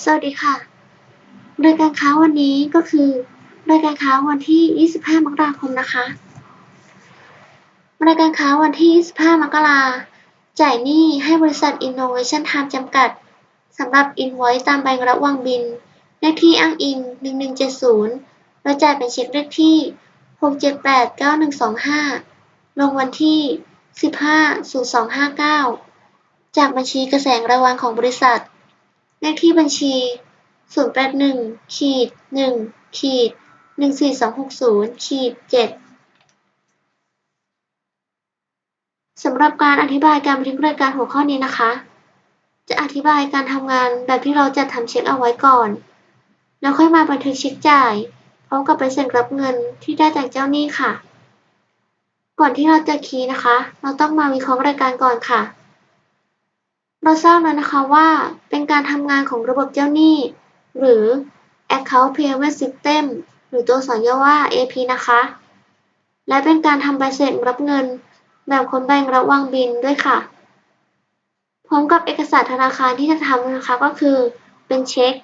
สวัสดีค่ะ รายการค้าวันนี้ก็คือ รายการค้าวันที่ 25 มกราคมนะคะ รายการค้าวันที่ 25 มกราจ่ายหนี้ให้บริษัท Innovation Time จำกัดสำหรับ Invoice ตามใบรับวางบิน เลขที่อ้างอิง 1170โดยจ่ายเป็นเช็คเลขที่ 6789125 ลงวันที่ 15-0259 จากบัญชีกระแสระวางของบริษัท เลขที่บัญชี081ขีด1ขีด14260ขีด7สำหรับการอธิบายการบันทึกรายการหัวข้อนี้นะคะ จะอธิบายการทำงานแบบที่เราจัดทำเช็คเอาไว้ก่อน แล้วค่อยมาบันทึกเช็คจ่ายพร้อมกับใบเสร็จรับเงินที่ได้จากเจ้าหนี้ค่ะ ก่อนที่เราจะคีย์นะคะ เราต้องมาวิเคราะห์รายการก่อนค่ะ เราทราบแล้วนะคะว่าเป็นการทำงานของระบบเจ้าหนี้ หรือ Account Payment System หรือตัวอักษรย่อว่า AP นะคะ และเป็นการทำใบเสร็จรับเงิน แบบคนแบ่งรับวางบินด้วยค่ะ พร้อมกับเอกสารธนาคารที่จะทำนะคะก็คือเป็นเช็ค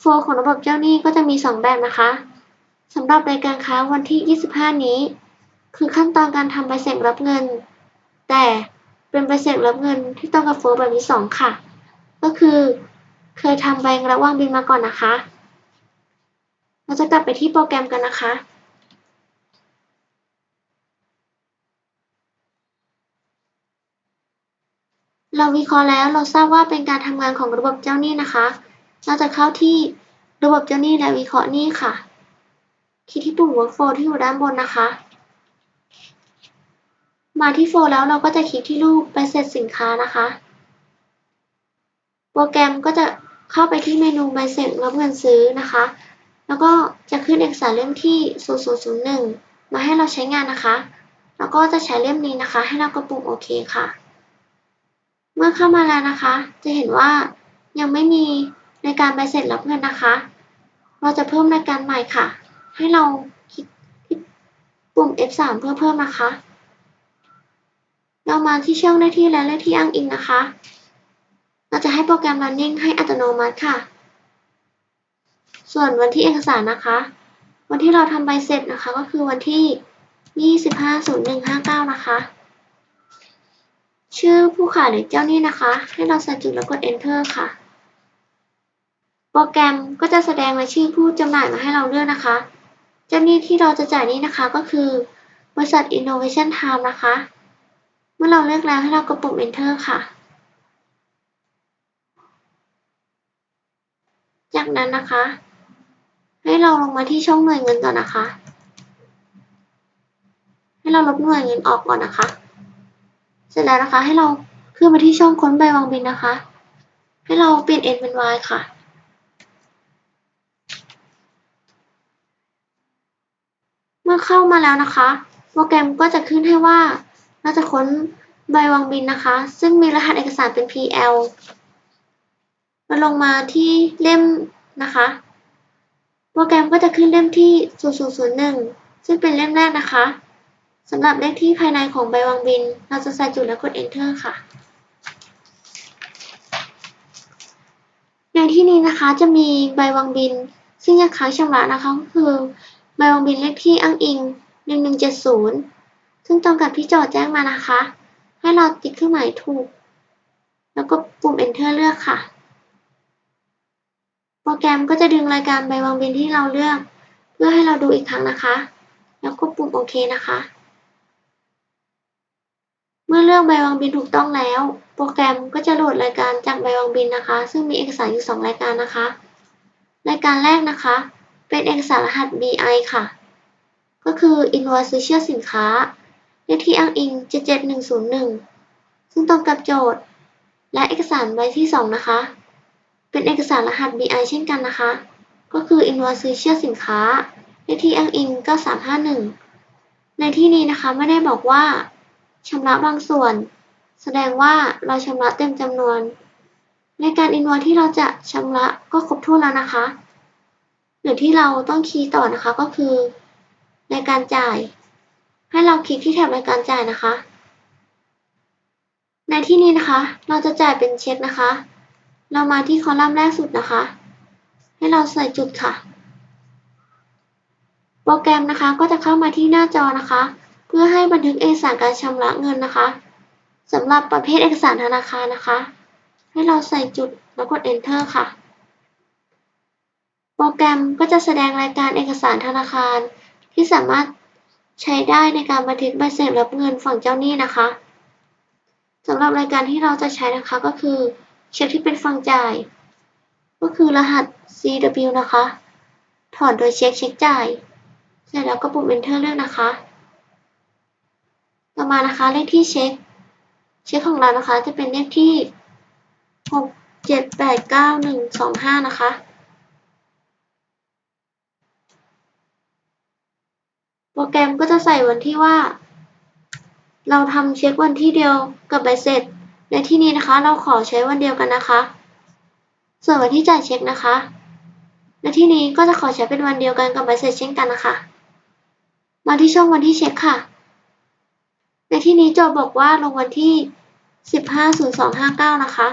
โฟลของระบบเจ้าหนี้ก็จะมี 2 แบบนะคะสำหรับรายการค้าวันที่ 25 นี้ คือขั้นตอนการทำใบเสร็จรับเงิน แต่ เป็นใบเสร็จรับเงินที่ต้องกับโฟแบบที่2ค่ะ ก็คือ เคยทำใบรับวางบินมาก่อนนะคะ เราจะกลับไปที่โปรแกรมกันนะคะ เราวิเคราะห์แล้วเราทราบว่าเป็นการทำงานของระบบเจ้าหนี้นะคะ เราจะเข้าที่ระบบเจ้าหนี้และวิเคราะห์หนี้ค่ะคลิกที่ปุ่ม Workflow ที่อยู่ด้านบนนะคะ มาที่โฟลแล้วเราก็จะคลิกที่รูปใบเสร็จสินค้านะคะ โปรแกรมก็จะเข้าไปที่เมนูใบเสร็จรับเงินซื้อนะคะ แล้วก็จะขึ้นเอกสารเล่มที่ 0001 มาให้เราใช้งานนะคะ แล้วก็จะใช้เล่มนี้นะคะ ให้เรากดปุ่มโอเคค่ะ เมื่อเข้ามาแล้วนะคะ จะเห็นว่ายังไม่มีในการใบเสร็จรับเงินนะคะ เราจะเพิ่มรายการใหม่ค่ะ ให้เราคลิกปุ่ม F3 เพื่อเพิ่มนะคะ เรามาที่ช่องเลขที่และเลขที่อ้างอิงนะคะ เราจะให้โปรแกรม Running ให้อัตโนมัติค่ะ ส่วนวันที่เอกสารนะคะ วันที่เราทำใบเสร็จนะคะก็คือวันที่ 25-0159 นะคะ ชื่อผู้ขายหรือเจ้าหนี้นะคะ ให้เราใส่จุดแล้วกด Enter ค่ะ โปรแกรมก็จะแสดงรายชื่อผู้จำหน่ายมาให้เราเลือกนะคะ เจ้าหนี้ที่เราจะจ่ายนี้นะคะก็คือบริษัท Innovation Time นะคะ เมื่อเราเลือกแล้วให้เรากดปุ่ม Enter ค่ะ จากนั้นนะคะ ให้เราลงมาที่ช่องหน่วยเงินก่อนนะคะ ให้เราลบหน่วยเงินออกก่อนนะคะ เสร็จแล้วนะคะ ให้เราขึ้นมาที่ช่องค้นใบวางบินนะคะ ให้เราเปลี่ยน n เป็น y ค่ะเมื่อเข้ามาแล้วนะคะ โปรแกรมก็จะขึ้นให้ว่า เราจะค้นใบวางบินนะคะ ซึ่งมีรหัสเอกสารเป็น PL เราลงมาที่เล่มนะคะ โปรแกรมก็จะขึ้นเล่มที่ 0001 ซึ่งเป็นเล่มแรกนะคะสำหรับเลขที่ภายในของใบวางบิน เราจะใส่จุดแล้วกด Enter ค่ะ ในที่นี้นะคะจะมีใบวางบิน ซึ่งยังค้างชำระนะคะก็คือ ใบวางบินเลขที่อ้างอิง 1170 ซึ่งตรงกับที่โจทย์แจ้งมานะคะ ให้เราติ๊กเครื่องหมายถูก แล้วก็ปุ่ม Enter เลือกค่ะ โปรแกรมก็จะดึงรายการใบวางบินที่เราเลือก เพื่อให้เราดูอีกครั้งนะคะ แล้วกดปุ่มโอเคนะคะ เมื่อเลือกใบวางบินถูกต้องแล้ว โปรแกรมก็จะโหลดรายการจากใบวางบินนะคะ ซึ่งมีเอกสารอยู่ 2 รายการนะคะ รายการแรกนะคะ เป็นเอกสารรหัส BI ค่ะ ก็คือ Invoice ซื้อเชื่อสินค้า เลขที่อ้างอิง 77101 ซึ่งตรงกับโจทย์ และเอกสารใบที่ 2 นะคะ เป็นเอกสารรหัส BI เช่นกันนะคะ ก็คือ Invoice ซื้อเชื่อสินค้า เลขที่อ้างอิง 9351 ในที่นี้นะคะไม่ได้บอกว่าชำระบางส่วน แสดงว่าเราชำระเต็มจำนวน ในการ Invoice ที่เราจะชำระก็ครบถ้วนแล้วนะคะหรือที่เราต้องคีย์ต่อนะคะก็คือ ในการจ่าย คลิกที่แถบรายการจ่ายนะคะ ในที่นี้นะคะ เราจะจ่ายเป็นเช็คนะคะ เรามาที่คอลัมน์แรกสุดนะคะ ให้เราใส่จุดค่ะ โปรแกรมนะคะก็จะเข้ามาที่หน้าจอนะคะ เพื่อให้บันทึกเอกสารการชำระเงินนะคะสำหรับประเภทเอกสารธนาคารนะคะ ให้เราใส่จุดแล้วกด enter ค่ะ โปรแกรมก็จะแสดงรายการเอกสารธนาคารที่สามารถ ใช้ได้ในการบันทึกใบเสร็จรับเงินฝั่งเจ้าหนี้นะคะสำหรับรายการที่เราจะใช้นะคะก็คือเช็คที่เป็นฝั่งจ่าย ก็คือรหัส CW นะคะ ถอนโดยเช็คเช็คจ่าย เสร็จแล้วก็ปุ่ม enter เลือกนะคะ ต่อมานะคะเลขที่เช็ค เช็คของเรานะคะจะเป็นเลขที่ 6 7 8 9 1 2 5 นะคะ โปรแกรมก็จะใส่วันที่ว่า เราทำเช็ควันที่เดียวกับใบเสร็จ ในที่นี้นะคะ เราขอใช้วันเดียวกันนะคะ ส่วนวันที่จ่ายเช็คนะคะ ในที่นี้ก็จะขอใช้เป็นวันเดียวกันกับใบเสร็จเช่นกันนะคะ มาที่ช่องวันที่เช็คค่ะ ในที่นี้โจบอกว่าลงวันที่ 150259 นะคะ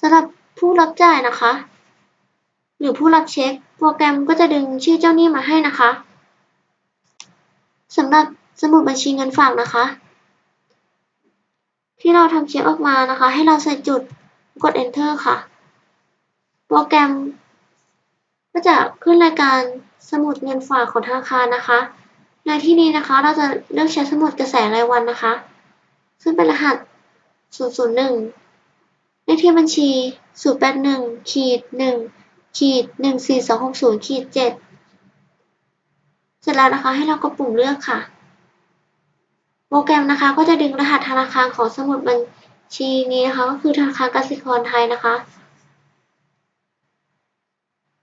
สำหรับผู้รับจ่ายนะคะ รือผู้รับเช็ค โปรแกรมก็จะดึงชื่อเจ้าหนี้มาให้นะคะสำหรับสมุดบัญชีเงินฝากนะคะ ที่เราทำเช็คออกมานะคะ ให้เราใส่จุดกด enter ค่ะ โปรแกรม ก็จะขึ้นรายการสมุดเงินฝากของธนาคารนะคะ ในที่นี้นะคะเราจะเลือกใช้สมุดกระแสรายวันนะคะ ซึ่งเป็นรหัส 001 เลขที่บัญชี 081ขีด1 ขีด14260ขีด7เสร็จแล้วนะคะให้เรากดปุ่มเลือกค่ะ โปรแกรมนะคะก็จะดึงรหัสธนาคารของสมุดบัญชีนี้นะคะก็คือธนาคารกสิกรไทยนะคะ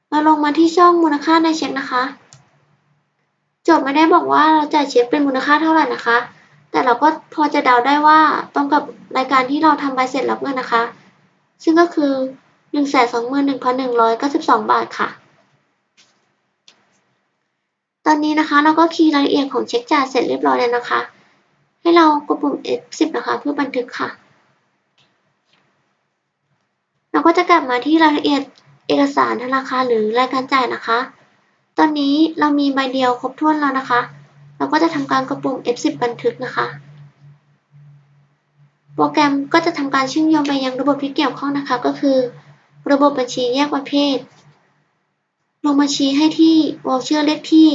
เราลงมาที่ช่องมูลค่าในเช็คนะคะจทย์ไม่ได้บอกว่าเราจ่ายเช็คเป็นมูลค่าเท่าไหร่นะคะ แต่เราก็พอจะเดาได้ว่าตรงกับรายการที่เราทำใบเสร็จรับเงินนะคะ ซึ่งก็คือ 121,192บาทค่ะ ตอนนี้นะคะเราก็คีย์รายละเอียดของเช็คจ่ายเสร็จเรียบร้อยแล้วนะคะ ให้เรากดปุ่ม F10 นะคะเพื่อบันทึกค่ะ เราก็จะกลับมาที่รายละเอียดเอกสารธนาคารหรือรายการจ่ายนะคะ ตอนนี้เรามีใบเดียวครบถ้วนแล้วนะคะ เราก็จะทำการกดปุ่ม F10 บันทึกนะคะโปรแกรมก็จะทำการเชื่อมโยงไปยังระบบที่เกี่ยวข้องนะคะ ก็คือ ระบบบัญชีแยกประเภท ลงบัญชีให้ที่วอลเชอร์เลขที่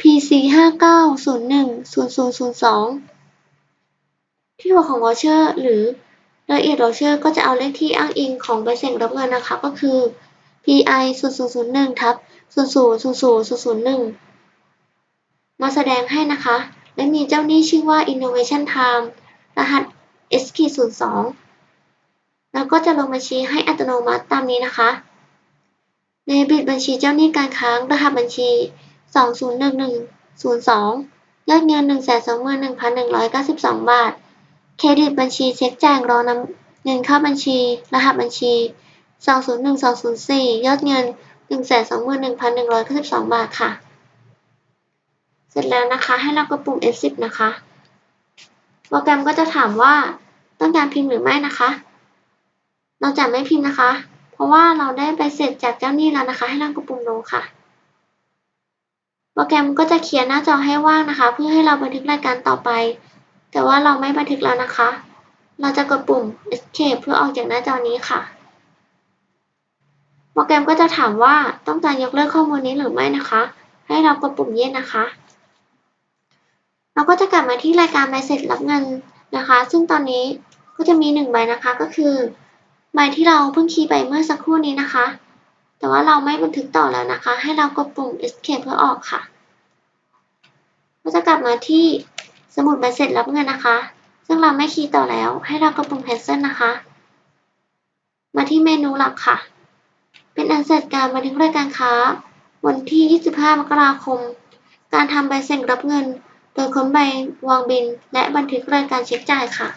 PC 59010002 ที่หัวของวอลเชอร์หรือรายละเอียดวอลเชอร์ก็จะเอาเลขที่อ้างอิงของใบเสร็จรับเงินนะคะ ก็คือ PI 0001ทับ000001 มาแสดงให้นะคะ และมีเจ้าหนี้ชื่อว่า Innovation Time รหัส SK02 แล้วก็จะลงบัญชีให้อัตโนมัติตามนี้นะคะเดบิตบัญชีเจ้าหนี้การค้างรหัสบัญชี 201102 ยอดเงิน 121,192 บาท เครดิตบัญชีเช็คแจ่ายรอนำเงินเข้าบัญชี รหัสบัญชี 201204 ยอดเงิน 121,192 บาทค่ะ เสร็จแล้วนะคะให้เรากดปุ่ม F10 นะคะ โปรแกรมก็จะถามว่าต้องการพิมพ์หรือไม่นะคะ เราจะไม่พิมพ์นะคะ เพราะว่าเราได้ไปเสร็จจากเจ้าหนี้แล้วนะคะ ให้เรากดปุ่มลงค่ะ โปรแกรมก็จะเคลียร์หน้าจอให้ว่างนะคะ เพื่อให้เราบันทึกรายการต่อไป แต่ว่าเราไม่บันทึกแล้วนะคะ เราจะกดปุ่ม Escape เพื่อออกจากหน้าจอนี้ค่ะ โปรแกรมก็จะถามว่าต้องการยกเลิกข้อมูลนี้หรือไม่นะคะ ให้เรากดปุ่ม Yes นะคะเราก็จะกลับมาที่รายการใบเสร็จรับเงินนะคะ ซึ่งตอนนี้ก็จะมีหนึ่งใบนะคะก็คือ ใบที่เราเพิ่งคีย์ไปเมื่อสักครู่นี้นะคะ แต่ว่าเราไม่บันทึกต่อแล้วนะคะ ให้เรากดปุ่ม Escape เพื่อออกค่ะ ก็จะกลับมาที่สมุดใบเสร็จรับเงินนะคะ ซึ่งเราไม่คีย์ต่อแล้ว ให้เรากดปุ่ม Cancel นะคะ มาที่เมนูหลักค่ะ เป็นอันเสร็จการบันทึกรายการค้า วันที่ 25 มกราคม การทำใบเสร็จรับเงิน โดยค้นใบวางบิน และบันทึกรายการเช็คจ่ายค่ะ